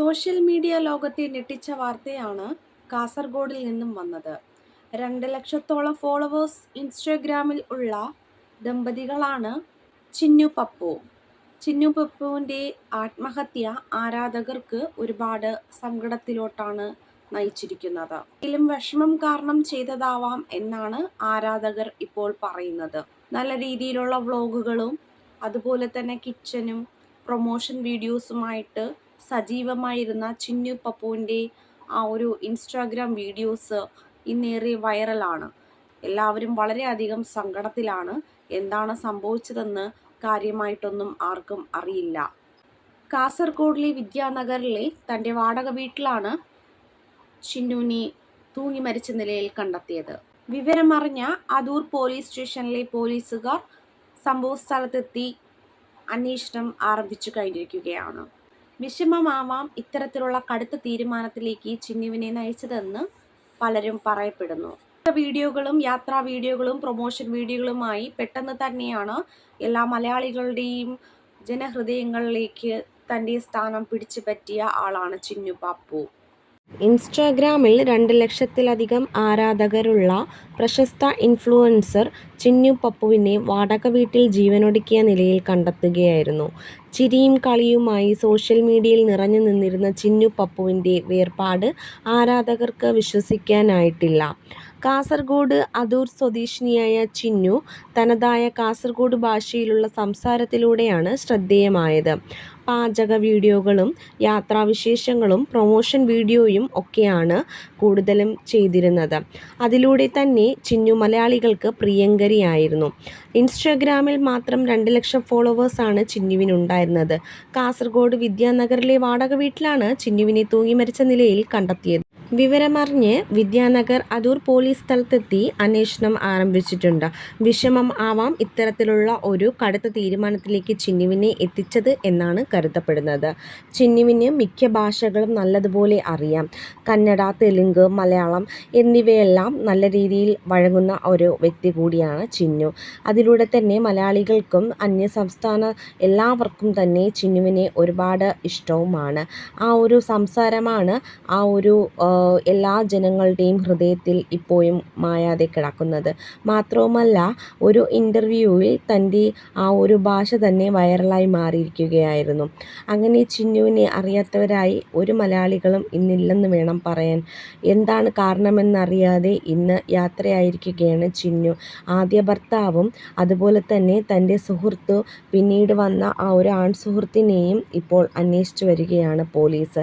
Social media ലോകത്തെ ഞെട്ടിച്ച വാർത്തയാണ് കാസർഗോഡിൽ നിന്നും വന്നത്. രണ്ട് ലക്ഷത്തോളം ഫോളോവേഴ്സ് ഇൻസ്റ്റഗ്രാമിൽ ഉള്ള ദമ്പതികളാണ് ചിന്നു പപ്പു. ചിന്നു പപ്പുവിന്റെ ആത്മഹത്യ ആരാധകർക്ക് ഒരുപാട് സങ്കടത്തിലോട്ടാണ് നയിച്ചിരിക്കുന്നത്. ഇതിലും വിഷമം കാരണം ചെയ്തതാവാം എന്നാണ് ആരാധകർ ഇപ്പോൾ പറയുന്നത്. നല്ല രീതിയിലുള്ള വ്ളോഗുകളും അതുപോലെ തന്നെ കിച്ചനും പ്രൊമോഷൻ വീഡിയോസുമായിട്ട് സജീവമായിരുന്ന ചിന്നു പപ്പുവിന്റെ ആ ഒരു ഇൻസ്റ്റാഗ്രാം വീഡിയോസ് ഇന്നേറെ വൈറലാണ് എല്ലാവരും വളരെയധികം സങ്കടത്തിലാണ്. എന്താണ് സംഭവിച്ചതെന്ന് കാര്യമായിട്ടൊന്നും ആർക്കും അറിയില്ല. കാസർഗോഡിലെ വിദ്യാനഗറിലെ തന്റെ വാടക വീട്ടിലാണ് ചിന്നുവിനെ തൂങ്ങി മരിച്ച നിലയിൽ കണ്ടെത്തിയത്. വിവരമറിഞ്ഞ അദൂർ പോലീസ് സ്റ്റേഷനിലെ പോലീസുകാർ സംഭവ സ്ഥലത്തെത്തി അന്വേഷണം ആരംഭിച്ചു കഴിഞ്ഞിരിക്കുകയാണ്. വിഷമമാവാം ഇത്തരത്തിലുള്ള കടുത്ത തീരുമാനത്തിലേക്ക് ചിന്നുവിനെ നയിച്ചതെന്ന് പലരും പറയപ്പെടുന്നു. വീഡിയോകളും യാത്രാ വീഡിയോകളും പ്രൊമോഷൻ വീഡിയോകളുമായി പെട്ടെന്ന് തന്നെയാണ് എല്ലാ മലയാളികളുടെയും ജനഹൃദയങ്ങളിലേക്ക് തന്റെ സ്ഥാനം പിടിച്ചു പറ്റിയ ആളാണ് ചിന്നു പാപ്പു ഇൻസ്റ്റാഗ്രാമിൽ രണ്ട് ലക്ഷത്തിലധികം ആരാധകരുള്ള പ്രശസ്ത ഇൻഫ്ലുവൻസർ ചിന്നു പപ്പുവിനെ വാടക വീട്ടിൽ ജീവനൊടുക്കിയ നിലയിൽ കണ്ടെത്തുകയായിരുന്നു. ചിരിയും കളിയുമായി സോഷ്യൽ മീഡിയയിൽ നിറഞ്ഞു നിന്നിരുന്ന ചിന്നു പപ്പുവിന്റെ വേർപാട് ആരാധകർക്ക് വിശ്വസിക്കാനായിട്ടില്ല. കാസർഗോഡ് അതൂർ സ്വദേശിനിയായ ചിന്നു തനതായ കാസർഗോഡ് ഭാഷയിലുള്ള സംസാരത്തിലൂടെയാണ് ശ്രദ്ധേയമായത്. പാചക വീഡിയോകളും യാത്രാവിശേഷങ്ങളും പ്രൊമോഷൻ വീഡിയോയും ഒക്കെയാണ് കൂടുതലും ചെയ്തിരുന്നത്. അതിലൂടെ തന്നെ ചിന്നു മലയാളികൾക്ക് പ്രിയങ്കരിയായിരുന്നു. ഇൻസ്റ്റാഗ്രാമിൽ മാത്രം രണ്ട് ലക്ഷം ഫോളോവേഴ്സാണ് ചിന്നുവിനുണ്ടായിരുന്നത്. കാസർഗോഡ് വിദ്യാനഗറിലെ വാടക വീട്ടിലാണ് ചിന്നുവിനെ തൂങ്ങി മരിച്ച നിലയിൽ കണ്ടെത്തിയത്. വിവരമറിഞ്ഞ് വിദ്യാനഗർ അതൂർ പോലീസ് സ്ഥലത്തെത്തി അന്വേഷണം ആരംഭിച്ചിട്ടുണ്ട്. വിഷമം ആവാം ഇത്തരത്തിലുള്ള ഒരു കടുത്ത തീരുമാനത്തിലേക്ക് ചിന്നുവിനെ എത്തിച്ചത് എന്നാണ് കരുതപ്പെടുന്നത്. ചിന്നുവിന് മിക്ക ഭാഷകളും നല്ലതുപോലെ അറിയാം. കന്നഡ തെലുങ്ക് മലയാളം എന്നിവയെല്ലാം നല്ല രീതിയിൽ വഴങ്ങുന്ന ഒരു വ്യക്തി കൂടിയാണ് ചിന്നു. അതിലൂടെ തന്നെ മലയാളികൾക്കും അന്യ സംസ്ഥാന എല്ലാവർക്കും തന്നെ ചിന്നുവിനെ ഒരുപാട് ഇഷ്ടവുമാണ്. ആ ഒരു സംസാരമാണ് ആ ഒരു എല്ലാ ജനങ്ങളുടെയും ഹൃദയത്തിൽ ഇപ്പോഴും മായാതെ കിടക്കുന്നത്. മാത്രവുമല്ല ഒരു ഇന്റർവ്യൂവിൽ തന്റെ ആ ഒരു ഭാഷ തന്നെ വൈറലായി മാറിയിരിക്കുകയായിരുന്നു. അങ്ങനെ ചിന്നുവിനെ അറിയാത്തവരായി ഒരു മലയാളികളും ഇന്നില്ലെന്ന് വേണം പറയാൻ. എന്താണ് കാരണമെന്നറിയാതെ ഇന്ന് യാത്രയായിരിക്കുകയാണ് ചിന്നു. ആദ്യ ഭർത്താവും അതുപോലെ തന്നെ തന്റെ സുഹൃത്തു പിന്നീട് വന്ന ആ ഒരു ആൺ സുഹൃത്തിനെയും ഇപ്പോൾ അന്വേഷിച്ചു വരികയാണ് പോലീസ്.